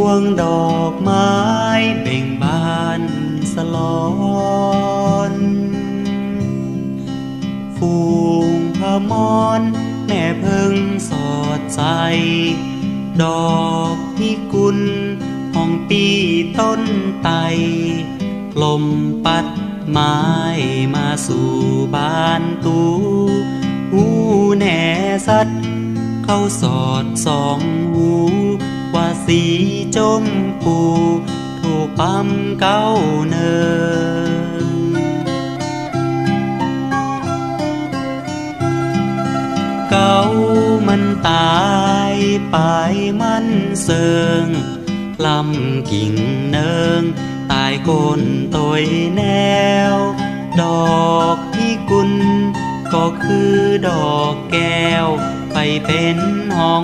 วงดอกไม้เบ่งบานสลอนฟูงพมรแม่พิ่งสอดใจ ดอกพิกุลห้องปีต้นไตลมปัดไม้มาสู่บ้านตูหูแหน่สัตว์เข้าสอดสองหู ดีจมพูถูกปั๊มเก้าเนินเก่ามันตายไปมันเสิงลำกิ่งเนิงตายก้นตอยแนว ดอกพิกุลก็คือดอกแก้วไปเป็นห้อง